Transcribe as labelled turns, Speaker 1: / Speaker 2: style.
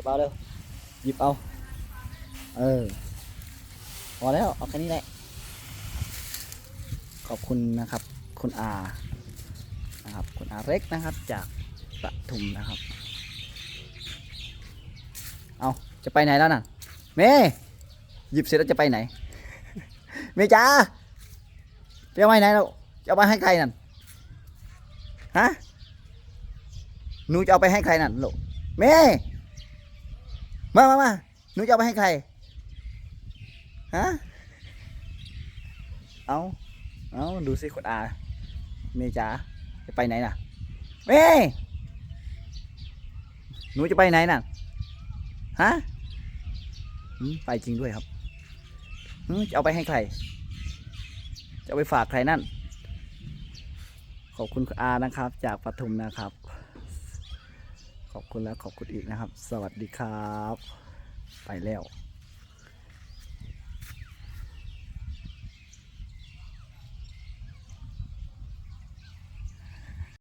Speaker 1: บเอาเร็วหยิบเอา เออ พอแล้ว เอาแค่นี้แหละ ขอบคุณนะครับ คุณอา นะครับ คุณอาเล็กนะครับ จากปทุมนะครับ เอาจะไปไหนแล้วน่ะเมย์หยิบเสร็จแล้วจะไปไหน เมย์จ้าจะไปไหนแล้วจะเอาไปให้ใครนั่น ฮะ หนูจะเอาไปให้ใครนั่นลูกเมย์ มามามาหนูจะเอาไปให้ใคร ฮะ เอาเอาดูสิคุณอา เมจ๋าจะไปไหนน่ะเมย์หนูจะไปไหนน่ะ ฮะไปจริงด้วยครับจะเอาไปให้ใคร จะเอาไปฝากใครนั่น ขอบคุณคุณอานะครับ จากปทุมนะครับ ขอบคุณแล้วขอบคุณอีกนะครับ สวัสดีครับ ไปแล้ว